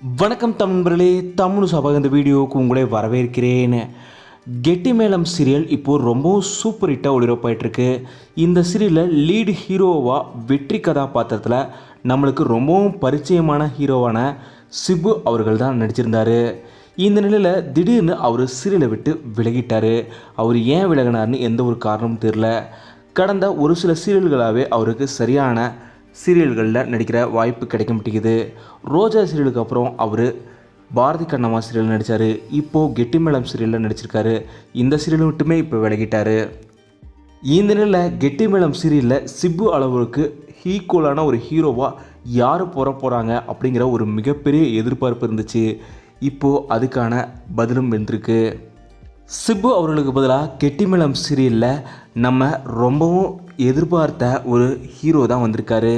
வணக்கம் தமிழர்களே தமிழ் சபா இந்த வீடியோவுக்கு உங்களை வரவேற்கிறேன். கெட்டி மேளம் சீரியல் இப்போது ரொம்பவும் சூப்பர் ஹிட்டாக ஒளிபரப்பாயிட்டிருக்கு. இந்த சீரியலில் லீடு ஹீரோவாக வெற்றி கதாபாத்திரத்தில் நம்மளுக்கு ரொம்பவும் பரிச்சயமான ஹீரோவான சிபு அவர்கள் தான் நடிச்சிருந்தார். இந்த நிலையில் திடீர்னு அவர் சீரியலை விட்டு விலகிட்டார். அவர் ஏன் விலகினார்னு எந்த ஒரு காரணமும் தெரில கடந்த ஒரு சில சீரியல்களாகவே அவருக்கு சரியான சீரியல்களில் நடிக்கிற வாய்ப்பு கிடைக்க மாட்டேங்குது. ரோஜா சீரியலுக்கு அப்புறம் அவர் பாரதி கண்ணம்மா சீரியல் நடித்தார் இப்போது கெட்டிமேளம் சீரியலில் நடிச்சிருக்காரு. இந்த சீரியல் மட்டுமே இப்போ விலகிட்டார். இந்த நிலையில் கெட்டிமேளம் சீரியலில் சிப்பு அளவுக்கு ஈக்குவலான ஒரு ஹீரோவாக யார் போகிற போகிறாங்க அப்படிங்கிற ஒரு மிகப்பெரிய எதிர்பார்ப்பு இருந்துச்சு. இப்போது அதுக்கான பதிலும் வந்திருக்கு சிப்பு அவர்களுக்கு பதிலாக கெட்டிமேளம் சீரியலில் நம்ம ரொம்பவும் எதிர்பார்த்த ஒரு ஹீரோ தான் வந்திருக்காரு.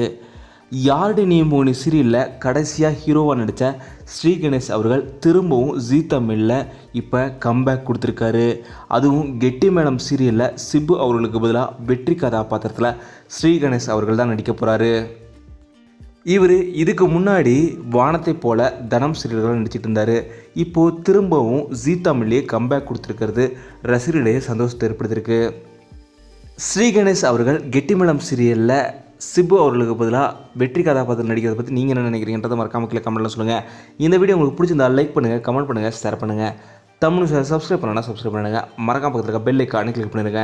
யார்டு நீ மூணு சீரியலில் கடைசியாக ஹீரோவாக நடித்த ஸ்ரீ கணேஷ் அவர்கள் திரும்பவும் ஜீ தமிழில் இப்போ கம்பேக் கொடுத்துருக்காரு. அதுவும் கெட்டி மேடம் சீரியலில் சிப்பு அவர்களுக்கு பதிலாக வெற்றி கதாபாத்திரத்தில் ஸ்ரீ கணேஷ் அவர்கள் தான் நடிக்க போகிறாரு இவர் இதுக்கு முன்னாடி வானத்தை போல தனம் சீரியல்கள் நடிச்சிட்டு இருந்தார். இப்போது திரும்பவும் ஜீ தமிழ்லேயே கம்பேக் கொடுத்துருக்கிறது. ரசிகர்களிடையே சந்தோஷத்தை ஏற்படுத்தியிருக்கு. ஸ்ரீ கணேஷ் அவர்கள் கெட்டிமலம் சீரியலில் சிபு அவர்களுக்கு பதிலாக வெற்றி கதாபாத்திரம் நடிக்கிறத பற்றி நீங்கள் என்ன நினைக்கிறீங்கன்றதை மறக்காம கீழே கமெண்ட்டில் சொல்லுங்கள் இந்த வீடியோ உங்களுக்கு பிடிச்சிருந்தா லைக் பண்ணுங்கள் கமெண்ட் பண்ணுங்கள் ஷேர் பண்ணுங்கள் தமிழ் சப்ஸ்கிரைப் பண்ணனா சப்ஸ்கிரைப் பண்ணுங்கள் மறக்காம பக்கத்தில் இருக்க பெல் ஐக்கானு கிளிக் பண்ணிடுங்க.